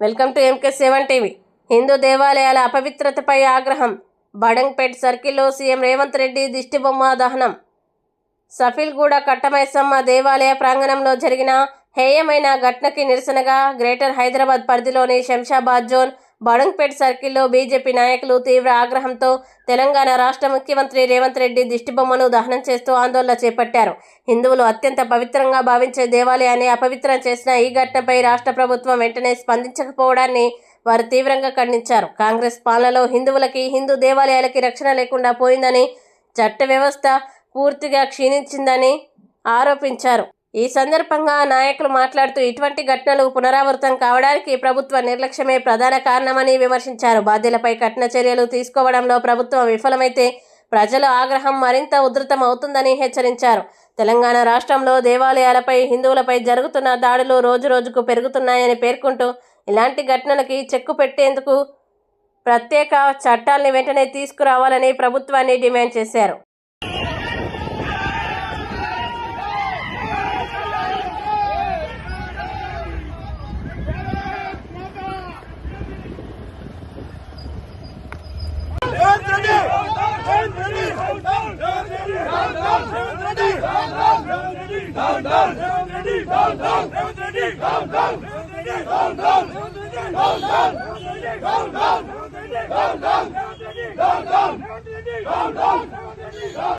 Welcome to MK seven TV. Hindu దేవాలయాల అపవిత్రతపై ఆగ్రహం. బడంగ్పేట్ సర్కిల్లో సీఎం రేవంత్ రెడ్డి దిష్టిబొమ్మ దహనం. సఫిల్గూడ కట్టమైసమ్మ దేవాలయ ప్రాంగణంలో జరిగిన హేయమైన ఘటనకి నిరసనగా గ్రేటర్ హైదరాబాద్ పరిధిలోని శంషాబాద్ జోన్ బడంగ్పేట్ సర్కిల్లో బీజేపీ నాయకులు తీవ్ర ఆగ్రహంతో తెలంగాణ రాష్ట్ర ముఖ్యమంత్రి రేవంత్ రెడ్డి దిష్టిబొమ్మను దహనం చేస్తూ ఆందోళన చేపట్టారు. హిందువులు అత్యంత పవిత్రంగా భావించే దేవాలయాన్ని అపవిత్రం చేసిన ఈ ఘటనపై రాష్ట్ర ప్రభుత్వం వెంటనే స్పందించకపోవడాన్ని వారు తీవ్రంగా ఖండించారు. కాంగ్రెస్ పాలనలో హిందువులకి హిందూ దేవాలయాలకి రక్షణ లేకుండా పోయిందని చట్ట వ్యవస్థ పూర్తిగా క్షీణించిందని ఆరోపించారు. ఈ సందర్భంగా నాయకులు మాట్లాడుతూ ఇటువంటి ఘటనలు పునరావృతం కావడానికి ప్రభుత్వ నిర్లక్ష్యమే ప్రధాన కారణమని విమర్శించారు. బాధ్యులపై కఠిన చర్యలు తీసుకోవడంలో ప్రభుత్వం విఫలమైతే ప్రజల ఆగ్రహం మరింత ఉధృతం అవుతుందని హెచ్చరించారు. తెలంగాణ రాష్ట్రంలో దేవాలయాలపై హిందువులపై జరుగుతున్న దాడులు రోజు రోజుకు పెరుగుతున్నాయని పేర్కొంటూ ఇలాంటి ఘటనలకి చెక్కు పెట్టేందుకు ప్రత్యేక చట్టాల్ని వెంటనే తీసుకురావాలని ప్రభుత్వాన్ని డిమాండ్ చేశారు Revanth Reddy Revanth Reddy Revanth Reddy down down Revanth Reddy down down Revanth Reddy down down Revanth Reddy down down Revanth Reddy down down Revanth Reddy down down Revanth Reddy down down Revanth Reddy down down Revanth Reddy down